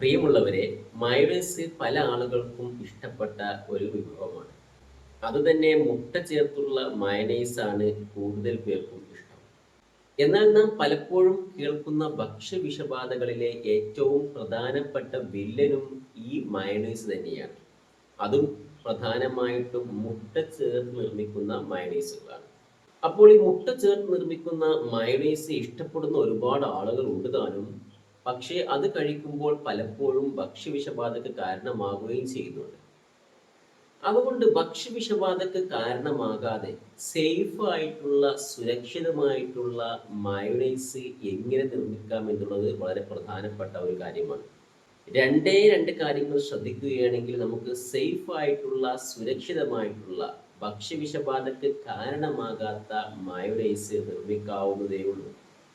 പ്രിയമുള്ളവരെ മയോണൈസ് പല ആളുകൾക്കും ഇഷ്ടപ്പെട്ട ഒരു വിഭവമാണ്. അതുതന്നെ മുട്ട ചേർത്തുള്ള മയണൈസ് ആണ് കൂടുതൽ പേർക്കും ഇഷ്ടം. എന്നാൽ നാം പലപ്പോഴും കേൾക്കുന്ന ഭക്ഷ്യവിഷബാധകളിലെ ഏറ്റവും പ്രധാനപ്പെട്ട വില്ലനും ഈ മയണൈസ് തന്നെയാണ്. അതും പ്രധാനമായിട്ടും മുട്ട ചേർത്ത് നിർമ്മിക്കുന്ന മയണൈസുകളാണ്. അപ്പോൾ ഈ മുട്ട ചേർത്ത് നിർമ്മിക്കുന്ന മയണൈസ് ഇഷ്ടപ്പെടുന്ന ഒരുപാട് ആളുകൾ ഉണ്ട് താനും. പക്ഷേ അത് കഴിക്കുമ്പോൾ പലപ്പോഴും ഭക്ഷ്യവിഷബാധക്ക് കാരണമാവുകയും ചെയ്യുന്നുണ്ട്. അതുകൊണ്ട് ഭക്ഷ്യവിഷബാധക്ക് കാരണമാകാതെ സേഫ് ആയിട്ടുള്ള സുരക്ഷിതമായിട്ടുള്ള മയോണൈസ് എങ്ങനെ നിർമ്മിക്കാം എന്നുള്ളത് വളരെ പ്രധാനപ്പെട്ട ഒരു കാര്യമാണ്. രണ്ടേ രണ്ട് കാര്യങ്ങൾ ശ്രദ്ധിക്കുകയാണെങ്കിൽ നമുക്ക് സേഫ് ആയിട്ടുള്ള സുരക്ഷിതമായിട്ടുള്ള ഭക്ഷ്യവിഷബാധക്ക് കാരണമാകാത്ത മയോണൈസ് നിർമ്മിക്കാവുന്നതേ ഉള്ളൂ.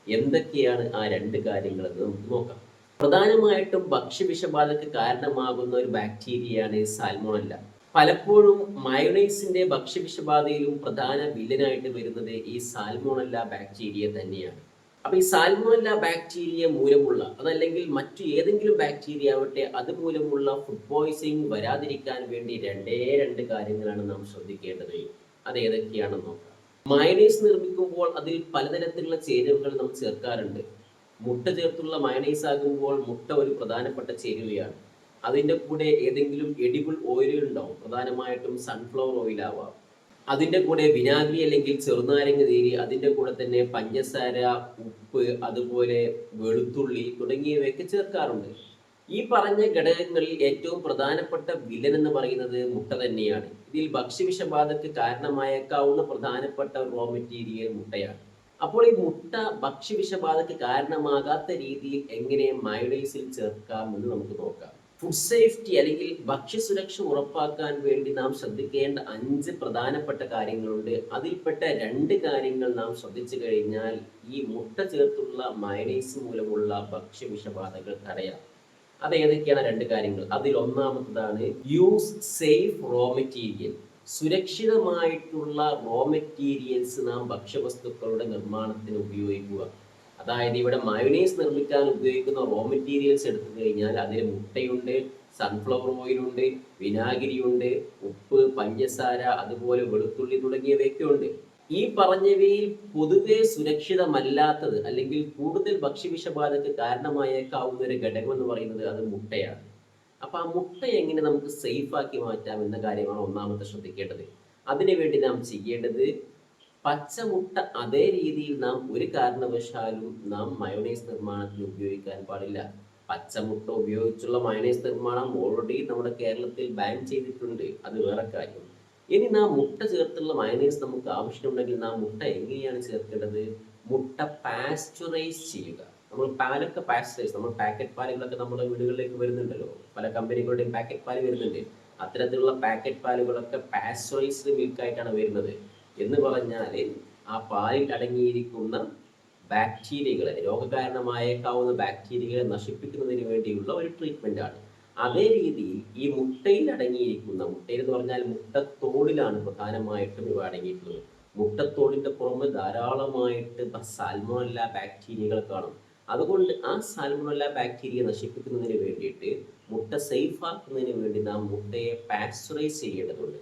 എന്തൊക്കെയാണ് ആ രണ്ട് കാര്യങ്ങൾ എന്ന് നമുക്ക് നോക്കാം. പ്രധാനമായിട്ടും ഭക്ഷ്യവിഷബാധക്ക് കാരണമാകുന്ന ഒരു ബാക്ടീരിയയാണ് സാൽമോണല്ല. പലപ്പോഴും മയോണൈസിന്റെ ഭക്ഷ്യവിഷബാധയിലും പ്രധാന വില്ലനായിട്ട് വരുന്നത് ഈ സാൽമോണല്ല ബാക്ടീരിയ തന്നെയാണ്. അപ്പൊ ഈ സാൽമോണല്ല ബാക്ടീരിയ മൂലമുള്ള അതല്ലെങ്കിൽ മറ്റു ഏതെങ്കിലും ബാക്ടീരിയ ആവട്ടെ അതുമൂലമുള്ള ഫുഡ് പോയ്സണിങ് വരാതിരിക്കാൻ വേണ്ടി രണ്ടേ രണ്ട് കാര്യങ്ങളാണ് നാം ശ്രദ്ധിക്കേണ്ടത്. അത് ഏതൊക്കെയാണെന്ന് നോക്കാം. മയണൈസ് നിർമ്മിക്കുമ്പോൾ അതിൽ പലതരത്തിലുള്ള ചേരുവകൾ നമ്മൾ ചേർക്കാറുണ്ട്. മുട്ട ചേർത്തുള്ള മയണൈസ് ആകുമ്പോൾ മുട്ട ഒരു പ്രധാനപ്പെട്ട ചേരുവയാണ്. അതിന്റെ കൂടെ ഏതെങ്കിലും എഡിബിൾ ഓയിലുകൾ ഉണ്ടാവും. പ്രധാനമായിട്ടും സൺഫ്ലവർ ഓയിൽ ആവാം. അതിന്റെ കൂടെ വിനാഗിരി അല്ലെങ്കിൽ ചെറുനാരങ്ങ നീര് അതിന്റെ കൂടെ തന്നെ പഞ്ചസാര ഉപ്പ് അതുപോലെ വെളുത്തുള്ളി തുടങ്ങിയവയൊക്കെ ചേർക്കാറുണ്ട്. ഈ പറഞ്ഞ ഘടകങ്ങളിൽ ഏറ്റവും പ്രധാനപ്പെട്ട വില്ലൻ എന്ന് പറയുന്നത് മുട്ട തന്നെയാണ്. ഇതിൽ ഭക്ഷ്യവിഷബാധക്ക് കാരണമായേക്കാവുന്ന പ്രധാനപ്പെട്ട റോ മെറ്റീരിയൽ മുട്ടയാണ്. അപ്പോൾ ഈ മുട്ട ഭക്ഷ്യവിഷബാധക്ക് കാരണമാകാത്ത രീതിയിൽ എങ്ങനെ മയോണൈസിൽ ചേർക്കാമെന്ന് നമുക്ക് നോക്കാം. ഫുഡ് സേഫ്റ്റി അല്ലെങ്കിൽ ഭക്ഷ്യസുരക്ഷ ഉറപ്പാക്കാൻ വേണ്ടി നാം ശ്രദ്ധിക്കേണ്ട അഞ്ച് പ്രധാനപ്പെട്ട കാര്യങ്ങളുണ്ട്. അതിൽപ്പെട്ട രണ്ട് കാര്യങ്ങൾ നാം ശ്രദ്ധിച്ചു കഴിഞ്ഞാൽ ഈ മുട്ട ചേർത്തുള്ള മയണൈസ് മൂലമുള്ള ഭക്ഷ്യവിഷബാധകൾ തടയാം. അത് ഏതൊക്കെയാണ് രണ്ട് കാര്യങ്ങൾ? അതിൽ ഒന്നാമത്തതാണ് യൂസ് സേഫ് റോ മെറ്റീരിയൽ സുരക്ഷിതമായിട്ടുള്ള റോ മെറ്റീരിയൽസ് നാം ഭക്ഷ്യവസ്തുക്കളുടെ നിർമ്മാണത്തിന് ഉപയോഗിക്കുക. അതായത് ഇവിടെ മയോണൈസ് നിർമ്മിക്കാൻ ഉപയോഗിക്കുന്ന റോ മെറ്റീരിയൽസ് എടുത്തു കഴിഞ്ഞാൽ അതിൽ മുട്ടയുണ്ട് സൺഫ്ലവർ ഓയിലുണ്ട് വിനാഗിരിയുണ്ട് ഉപ്പ് പഞ്ചസാര അതുപോലെ വെളുത്തുള്ളി തുടങ്ങിയവയൊക്കെ ഉണ്ട്. ഈ പറഞ്ഞവയിൽ പൊതുവെ സുരക്ഷിതമല്ലാത്തത് അല്ലെങ്കിൽ കൂടുതൽ ഭക്ഷ്യവിഷബാധയ്ക്ക് കാരണമായേക്കാവുന്ന ഒരു ഘടകം എന്ന് പറയുന്നത് അത് മുട്ടയാണ്. അപ്പൊ ആ മുട്ട എങ്ങനെ നമുക്ക് സേഫ് ആക്കി മാറ്റാം എന്ന കാര്യമാണ് ഒന്നാമത്തെ ശ്രദ്ധിക്കേണ്ടത്. അതിനുവേണ്ടി നാം ചെയ്യേണ്ടത് പച്ചമുട്ട അതേ രീതിയിൽ നാം ഒരു കാരണവശാലും നാം മയോണൈസ് നിർമ്മാണത്തിന് ഉപയോഗിക്കാൻ പാടില്ല. പച്ചമുട്ട ഉപയോഗിച്ചുള്ള മയോണൈസ് നിർമ്മാണം ഓൾറെഡി നമ്മുടെ കേരളത്തിൽ ബാൻ ചെയ്തിട്ടുണ്ട്. അത് വേറെ കാര്യം. ഇനി നാം മുട്ട ചേർത്തുള്ള മയോണൈസ് നമുക്ക് ആവശ്യമുണ്ടെങ്കിൽ നാം മുട്ട എങ്ങനെയാണ് ചേർക്കേണ്ടത്? മുട്ട പാസ്ചറൈസ് ചെയ്യുക. നമ്മൾ പാലൊക്കെ പാസ്ചറൈസ് നമ്മൾ പാക്കറ്റ് പാലുകളൊക്കെ നമ്മുടെ വീടുകളിലേക്ക് വരുന്നുണ്ടല്ലോ. പല കമ്പനികളുടെയും പാക്കറ്റ് പാൽ വരുന്നുണ്ട്. അത്തരത്തിലുള്ള പാക്കറ്റ് പാലുകളൊക്കെ പാസ്ചറൈസ്ഡ് മിൽക്കായിട്ടാണ് വരുന്നത്. എന്ന് പറഞ്ഞാൽ ആ പാലിൽ അടങ്ങിയിരിക്കുന്ന ബാക്ടീരിയകളെ രോഗകാരണമായേക്കാവുന്ന ബാക്ടീരിയകളെ നശിപ്പിക്കുന്നതിന് വേണ്ടിയുള്ള ഒരു ട്രീറ്റ്മെന്റ് ആണ്. അതേ രീതിയിൽ ഈ മുട്ടയിൽ അടങ്ങിയിരിക്കുന്ന മുട്ടയിൽ എന്ന് പറഞ്ഞാൽ മുട്ടത്തോടിലാണ് പ്രധാനമായിട്ടും ഇവ അടങ്ങിയിട്ടുള്ളത്. മുട്ടത്തോടിന്റെ പുറമെ ധാരാളമായിട്ട് സാൽമോണല്ല ബാക്ടീരിയകൾ കാണും. അതുകൊണ്ട് ആ സാൽമോണല്ല ബാക്ടീരിയ നശിപ്പിക്കുന്നതിന് വേണ്ടിയിട്ട് മുട്ട സേഫ് ആക്കുന്നതിന് വേണ്ടി നാം മുട്ടയെ പാസ്ചറൈസ് ചെയ്യേണ്ടതുണ്ട്.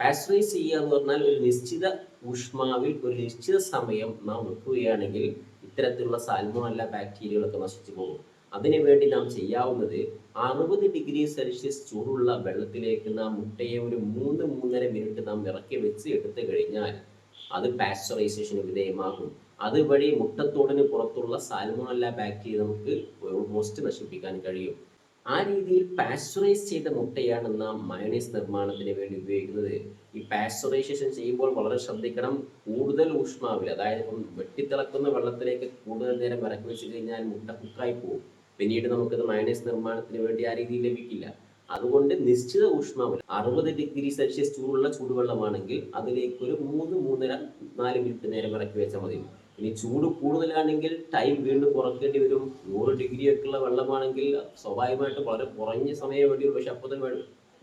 പാസ്ചറൈസ് ചെയ്യുക എന്ന് പറഞ്ഞാൽ ഒരു നിശ്ചിത ഊഷ്മാവിൽ ഒരു നിശ്ചിത സമയം നാം വെക്കുകയാണെങ്കിൽ ഇത്തരത്തിലുള്ള സാൽമോണല്ല ബാക്ടീരിയകളൊക്കെ നശിച്ചു പോകും. അതിനുവേണ്ടി നാം ചെയ്യാവുന്നത് അറുപത് ഡിഗ്രി സെൽഷ്യസ് ചൂടുള്ള വെള്ളത്തിലേക്ക് നാം മുട്ടയെ ഒരു മൂന്ന് മൂന്നര മിനിറ്റ് നാം ഇറക്കി വെച്ച് എടുത്തു കഴിഞ്ഞാൽ അത് പാസ്ചറൈസേഷന് വിധേയമാകും. അതുവഴി മുട്ടത്തോടിന് പുറത്തുള്ള സാൽമോണല്ല ബാക്ടീരിയ നമുക്ക് ഓൾമോസ്റ്റ് നശിപ്പിക്കാൻ കഴിയും. ആ രീതിയിൽ പാസ്ചറൈസ് ചെയ്ത മുട്ടയാണ് നാം മയോണൈസ് നിർമ്മാണത്തിന് വേണ്ടി ഉപയോഗിക്കുന്നത്. ഈ പാസ്ചറൈസേഷൻ ചെയ്യുമ്പോൾ വളരെ ശ്രദ്ധിക്കണം. കൂടുതൽ ഊഷ്മാവിൽ അതായത് ഇപ്പം വെട്ടിത്തിളക്കുന്ന വെള്ളത്തിലേക്ക് കൂടുതൽ നേരം ഇറക്കി വെച്ച് കഴിഞ്ഞാൽ മുട്ട കുക്കായി പോകും. പിന്നീട് നമുക്കത് മയണൈസ് നിർമ്മാണത്തിന് വേണ്ടി ആ രീതിയിൽ ലഭിക്കില്ല. അതുകൊണ്ട് നിശ്ചിത ഊഷ്മാവിൽ അറുപത് ഡിഗ്രി സെൽഷ്യസ് ചൂടുള്ള ചൂടുവെള്ളമാണെങ്കിൽ അതിലേക്ക് ഒരു മൂന്ന് മൂന്നര നാല് മിനിറ്റ് നേരം ഇറക്കി വെച്ചാൽ മതി. ഇനി ചൂട് കൂടുതലാണെങ്കിൽ ടൈം വീണ്ടും കുറക്കേണ്ടി വരും. നൂറ് ഡിഗ്രി ഒക്കെ ഉള്ള വെള്ളമാണെങ്കിൽ സ്വാഭാവികമായിട്ട് വളരെ കുറഞ്ഞ സമയം വേണ്ടി വരും. പക്ഷെ അപ്പോൾ തന്നെ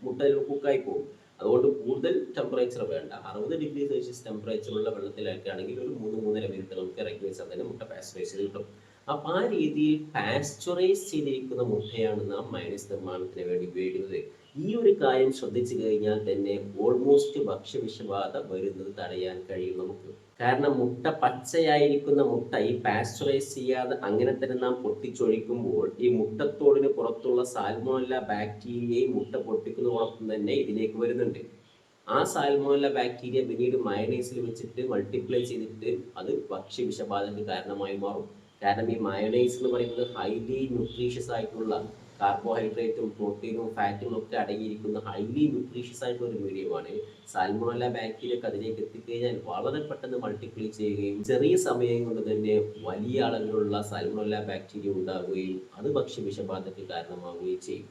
മുട്ട കുക്കായി പോകും. അതുകൊണ്ട് കൂടുതൽ ടെമ്പറേച്ചർ വേണ്ട. അറുപത് ഡിഗ്രി സെൽഷ്യസ് ടെമ്പറേച്ചറുള്ള വെള്ളത്തിലൊക്കെ ആണെങ്കിൽ ഒരു മൂന്ന് മൂന്നര മിനിറ്റ് നമുക്ക് ഇറക്കി വെച്ചാൽ തന്നെ മുട്ട പാസ്റ്ററൈസ് കിട്ടും. അപ്പൊ ആ രീതിയിൽ പാസ്ചറൈസ് ചെയ്തിരിക്കുന്ന മുട്ടയാണ് നാം മയണൈസ് നിർമ്മാണത്തിന് വേണ്ടി ഉപയോഗിക്കുന്നത്. ഈ ഒരു കാര്യം ശ്രദ്ധിച്ചു കഴിഞ്ഞാൽ തന്നെ ഓൾമോസ്റ്റ് ഭക്ഷ്യവിഷബാധ വരുന്നത് തടയാൻ കഴിയും നമുക്ക്. കാരണം മുട്ട പച്ചയായിരിക്കുന്ന മുട്ട ഈ പാസ്ചറൈസ് ചെയ്യാതെ അങ്ങനെ തന്നെ നാം പൊട്ടിച്ചൊഴിക്കുമ്പോൾ ഈ മുട്ടത്തോടിന് പുറത്തുള്ള സാൽമോണല്ല ബാക്ടീരിയയും മുട്ട പൊട്ടിക്കുന്നതോടൊപ്പം തന്നെ ഇതിലേക്ക് വരുന്നുണ്ട്. ആ സാൽമോണല്ല ബാക്ടീരിയ പിന്നീട് മയണൈസിൽ വെച്ചിട്ട് മൾട്ടിപ്ലൈ ചെയ്തിട്ട് അത് ഭക്ഷ്യവിഷബാധയ്ക്ക് കാരണമായി മാറും. കാരണം ഈ മയണൈസ് എന്ന് പറയുന്നത് ഹൈലി ന്യൂട്രീഷ്യസ് ആയിട്ടുള്ള കാർബോഹൈഡ്രേറ്റും പ്രോട്ടീനും ഫാറ്റും ഒക്കെ അടങ്ങിയിരിക്കുന്ന ഹൈലി ന്യൂട്രീഷ്യസ് ആയിട്ടുള്ള ഒരു മീഡിയമാണ് സാൽമോണല്ല ബാക്ടീരിയൊക്കെ അതിലേക്ക് എത്തിക്കഴിഞ്ഞാൽ വളരെ പെട്ടെന്ന് മൾട്ടിപ്ലൈ ചെയ്യുകയും ചെറിയ സമയം കൊണ്ട് തന്നെ വലിയ അളവിലുള്ള സാൽമോണല്ല ബാക്ടീരിയ ഉണ്ടാവുകയും അത് ഭക്ഷ്യവിഷബാധയ്ക്ക് കാരണമാവുകയും ചെയ്യും.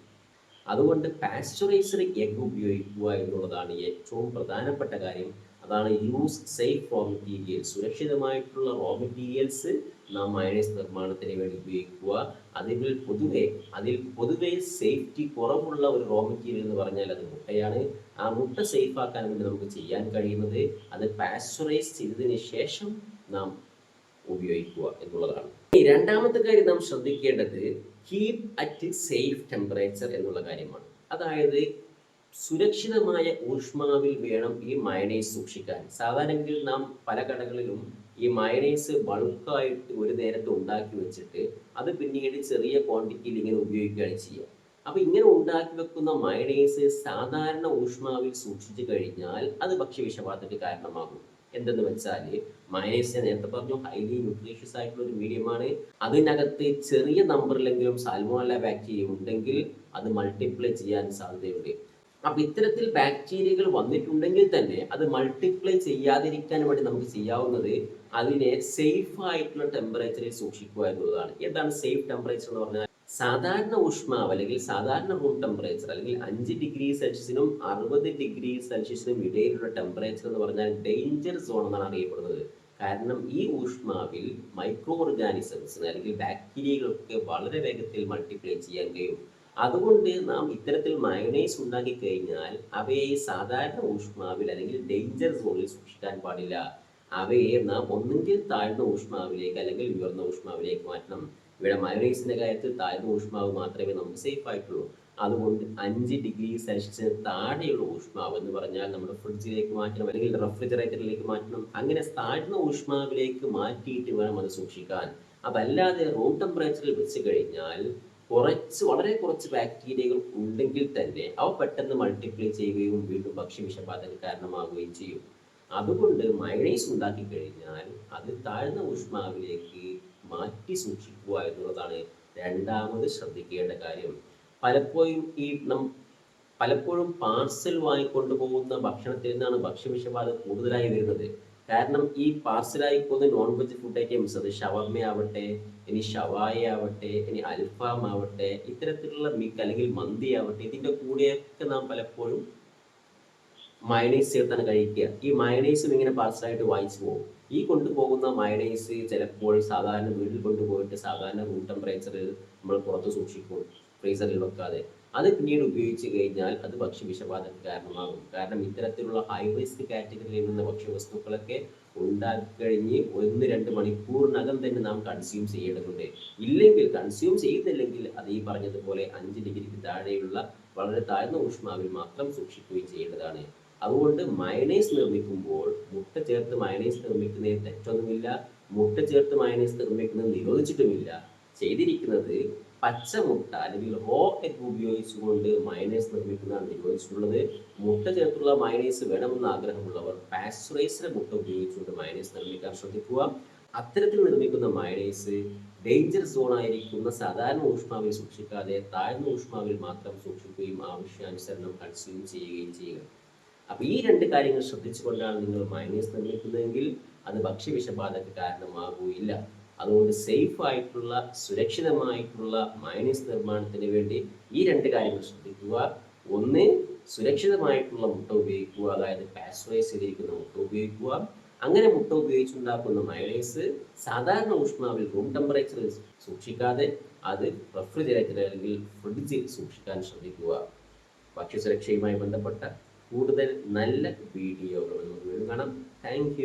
അതുകൊണ്ട് പാസ്ചറൈസർ എഗ് ഉപയോഗിക്കുക എന്നുള്ളതാണ് ഏറ്റവും പ്രധാനപ്പെട്ട കാര്യം. അതാണ് യൂസ് സേഫ് റോ മെറ്റീരിയൽ സുരക്ഷിതമായിട്ടുള്ള റോ മെറ്റീരിയൽസ് നാം മയണൈസ് നിർമ്മാണത്തിന് വേണ്ടി ഉപയോഗിക്കുക. അതിൽ പൊതുവെ അതിൽ പൊതുവെ സേഫ്റ്റി കുറവുള്ള ഒരു റോ മെറ്റീരിയൽ എന്ന് പറഞ്ഞാൽ അത് മുട്ടയാണ്. ആ മുട്ട സേഫ് ആക്കാൻ വേണ്ടി നമുക്ക് ചെയ്യാൻ കഴിയുന്നത് അത് പാസ്ചറൈസ് ചെയ്തതിന് ശേഷം നാം ഉപയോഗിക്കുക എന്നുള്ളതാണ്. ഈ രണ്ടാമത്തെ കാര്യം നാം ശ്രദ്ധിക്കേണ്ടത് കീപ് അറ്റ് സേഫ് ടെമ്പറേച്ചർ എന്നുള്ള കാര്യമാണ്. അതായത് സുരക്ഷിതമായ ഊഷ്മാവിൽ വേണം ഈ മയണൈസ് സൂക്ഷിക്കാൻ. സാധാരണയിൽ നാം പല കടകളിലും ഈ മയണൈസ് ബൾക്കായിട്ട് ഒരു നേരത്തെ ഉണ്ടാക്കി വെച്ചിട്ട് അത് പിന്നീട് ചെറിയ ക്വാണ്ടിറ്റിയിൽ ഇങ്ങനെ ഉപയോഗിക്കുകയാണ് ചെയ്യുക. അപ്പൊ ഇങ്ങനെ ഉണ്ടാക്കി വെക്കുന്ന മയണൈസ് സാധാരണ ഊഷ്മാവിൽ സൂക്ഷിച്ചു കഴിഞ്ഞാൽ അത് ഭക്ഷ്യവിഷബാധയ്ക്ക് കാരണമാകും. എന്തെന്ന് വെച്ചാൽ മയണൈസ് ഞാൻ നേരത്തെ പറഞ്ഞു ഹൈലി ന്യൂട്രീഷ്യസ് ആയിട്ടുള്ള ഒരു മീഡിയമാണ് അതിനകത്ത് ചെറിയ നമ്പറിലെങ്കിലും സാൽമോണല്ല ബാക്ടീരിയ ഉണ്ടെങ്കിൽ അത് മൾട്ടിപ്ലൈ ചെയ്യാൻ സാധ്യതയുണ്ട്. അപ്പൊ ഇത്തരത്തിൽ ബാക്ടീരിയകൾ വന്നിട്ടുണ്ടെങ്കിൽ തന്നെ അത് മൾട്ടിപ്ലൈ ചെയ്യാതിരിക്കാൻ വേണ്ടി നമുക്ക് ചെയ്യാവുന്നത് അതിനെ സേഫ് ആയിട്ടുള്ള ടെമ്പറേച്ചറിൽ സൂക്ഷിക്കുക എന്നുള്ളതാണ്. എന്താണ് സേഫ് ടെമ്പറേച്ചർ എന്ന് പറഞ്ഞാൽ? സാധാരണ ഊഷ്മാവ് അല്ലെങ്കിൽ സാധാരണ റൂം ടെമ്പറേച്ചർ അല്ലെങ്കിൽ അഞ്ച് ഡിഗ്രി സെൽഷ്യസിനും അറുപത് ഡിഗ്രി സെൽഷ്യസിനും ഇടയിലുള്ള ടെമ്പറേച്ചർ എന്ന് പറഞ്ഞാൽ ഡേഞ്ചർ സോൺ എന്നാണ് അറിയപ്പെടുന്നത്. കാരണം ഈ ഊഷ്മാവിൽ മൈക്രോ ഓർഗാനിസംസ് അല്ലെങ്കിൽ ബാക്ടീരിയകളൊക്കെ വളരെ വേഗത്തിൽ മൾട്ടിപ്ലൈ ചെയ്യാൻ കഴിയും. അതുകൊണ്ട് നാം ഇത്തരത്തിൽ മയണൈസ് ഉണ്ടാക്കി കഴിഞ്ഞാൽ അവയെ സാധാരണ ഊഷ്മാവിൽ അല്ലെങ്കിൽ ഡേഞ്ചർ സോണിൽ സൂക്ഷിക്കാൻ പാടില്ല. അവയെ നാം ഒന്നുകിൽ താഴ്ന്ന ഊഷ്മാവിലേക്ക് അല്ലെങ്കിൽ ഉയർന്ന ഊഷ്മാവിലേക്ക് മാറ്റണം. ഇവിടെ മയണൈസിന്റെ കാര്യത്തിൽ താഴ്ന്ന ഊഷ്മാവ് മാത്രമേ നമുക്ക് സേഫ് ആയിട്ടുള്ളൂ. അതുകൊണ്ട് അഞ്ച് ഡിഗ്രി സെൽഷ്യസിന് താഴെയുള്ള ഊഷ്മാവ് എന്ന് പറഞ്ഞാൽ നമ്മുടെ ഫ്രിഡ്ജിലേക്ക് മാറ്റണം അല്ലെങ്കിൽ റെഫ്രിജറേറ്ററിലേക്ക് മാറ്റണം. അങ്ങനെ താഴ്ന്ന ഊഷ്മാവിലേക്ക് മാറ്റിയിട്ട് വേണം അത് സൂക്ഷിക്കാൻ. അതല്ലാതെ റൂം ടെമ്പറേച്ചറിൽ വെച്ച് കഴിഞ്ഞാൽ കുറച്ച് വളരെ കുറച്ച് ബാക്ടീരിയകൾ ഉണ്ടെങ്കിൽ തന്നെ അവ പെട്ടെന്ന് മൾട്ടിപ്ലൈ ചെയ്യുകയും വീണ്ടും ഭക്ഷ്യവിഷബാധക്ക് കാരണമാവുകയും ചെയ്യും. അതുകൊണ്ട് മയണൈസ് ഉണ്ടാക്കി കഴിഞ്ഞാൽ അത് താഴ്ന്ന ഊഷ്മാവിലേക്ക് മാറ്റി സൂക്ഷിക്കുക എന്നുള്ളതാണ് രണ്ടാമത് ശ്രദ്ധിക്കേണ്ട കാര്യം. പലപ്പോഴും ഈ നം പലപ്പോഴും പാർസൽ വാങ്ങിക്കൊണ്ടു പോകുന്ന ഭക്ഷണത്തിൽ നിന്നാണ് ഭക്ഷ്യവിഷബാധ കൂടുതലായി വരുന്നത്. കാരണം ഈ പാർസലായി പോകുന്ന നോൺ വെജ് ഫുഡ് ഐറ്റംസ് അത് ഷവർമ ആവട്ടെ ഇനി ഷവായ ആവട്ടെ ഇനി അൽഫാം ആവട്ടെ ഇത്തരത്തിലുള്ള മിക്ക് അല്ലെങ്കിൽ മന്തി ആവട്ടെ ഇതിന്റെ കൂടെയൊക്കെ നാം പലപ്പോഴും മയണൈസ് ചേർത്താണ് കഴിക്കുക. ഈ മയണൈസും ഇങ്ങനെ പാർസലായിട്ട് വായിച്ചു പോകും. ഈ കൊണ്ടുപോകുന്ന മയണൈസ് ചിലപ്പോൾ സാധാരണ വീട്ടിൽ കൊണ്ടുപോയിട്ട് സാധാരണ റൂം ടെമ്പറേച്ചറിൽ നമ്മൾ പുറത്ത് സൂക്ഷിക്കും. ഫ്രീസറിൽ വെക്കാതെ. അത് പിന്നീട് ഉപയോഗിച്ച് കഴിഞ്ഞാൽ അത് ഭക്ഷ്യവിഷബാധക്ക് കാരണമാകും. കാരണം ഇത്തരത്തിലുള്ള ഹൈ റിസ്ക് കാറ്റഗറിയിൽ വരുന്ന ഭക്ഷ്യവസ്തുക്കളൊക്കെ ഉണ്ടാക്കി കഴിഞ്ഞ് ഒന്ന് രണ്ട് മണിക്കൂറിനകം തന്നെ നാം കൺസ്യൂം ചെയ്യേണ്ടതുണ്ട്. ഇല്ലെങ്കിൽ കൺസ്യൂം ചെയ്യുന്നില്ലെങ്കിൽ അത് ഈ പറഞ്ഞതുപോലെ അഞ്ച് ഡിഗ്രിക്ക് താഴെയുള്ള വളരെ താഴ്ന്ന ഊഷ്മാവിൽ മാത്രം സൂക്ഷിക്കുകയും ചെയ്യേണ്ടതാണ്. അതുകൊണ്ട് മയണൈസ് നിർമ്മിക്കുമ്പോൾ മുട്ട ചേർത്ത് മയണൈസ് നിർമ്മിക്കുന്നതിൽ തെറ്റൊന്നുമില്ല. മുട്ട ചേർത്ത് മയണൈസ് നിർമ്മിക്കുന്നത് നിരോധിച്ചിട്ടുമില്ല. ചെയ്തിരിക്കുന്നത് പച്ച മുട്ട അല്ലെങ്കിൽ റോ എഗ് ഉപയോഗിച്ചുകൊണ്ട് മയണൈസ് നിർമ്മിക്കുന്നതാണ് നിരോധിച്ചിട്ടുള്ളത്. മുട്ട ചേർത്തുള്ള മയണൈസ് വേണമെന്ന് ആഗ്രഹമുള്ളവർ പാസ്ചറൈസ്ഡ് മുട്ട ഉപയോഗിച്ചുകൊണ്ട് മയണൈസ് നിർമ്മിക്കാൻ ശ്രദ്ധിക്കുക. അത്തരത്തിൽ നിർമ്മിക്കുന്ന മയണൈസ് ഡേഞ്ചർ സോൺ ആയിരിക്കുന്ന സാധാരണ ഊഷ്മാവിൽ സൂക്ഷിക്കാതെ താഴ്ന്ന ഊഷ്മാവിൽ മാത്രം സൂക്ഷിക്കുകയും ആവശ്യാനുസരണം കൺസ്യൂം ചെയ്യുകയും ചെയ്യുക. അപ്പൊ ഈ രണ്ട് കാര്യങ്ങൾ ശ്രദ്ധിച്ചുകൊണ്ടാണ് നിങ്ങൾ മയണൈസ് നിർമ്മിക്കുന്നതെങ്കിൽ അത് ഭക്ഷ്യവിഷബാധക്ക് കാരണമാകുകയില്ല. അതുകൊണ്ട് സേഫ് ആയിട്ടുള്ള സുരക്ഷിതമായിട്ടുള്ള മൈനസ് നിർമ്മാണത്തിന് വേണ്ടി ഈ രണ്ട് കാര്യങ്ങൾ ശ്രദ്ധിക്കുക. ഒന്ന് സുരക്ഷിതമായിട്ടുള്ള മുട്ട ഉപയോഗിക്കുക അതായത് പാസ്റ്ററൈസ് ചെയ്തിരിക്കുന്ന മുട്ട ഉപയോഗിക്കുക. അങ്ങനെ മുട്ട ഉപയോഗിച്ചുണ്ടാക്കുന്ന മയണൈസ് സാധാരണ ഊഷ്മാവിൽ റൂം ടെമ്പറേച്ചറിൽ സൂക്ഷിക്കാതെ അത് റെഫ്രിജറേറ്റർ അല്ലെങ്കിൽ ഫ്രിഡ്ജിൽ സൂക്ഷിക്കാൻ ശ്രദ്ധിക്കുക. ഭക്ഷ്യസുരക്ഷയുമായി ബന്ധപ്പെട്ട കൂടുതൽ നല്ല വീഡിയോകൾ നമുക്ക് വീണ്ടും കാണാം. താങ്ക്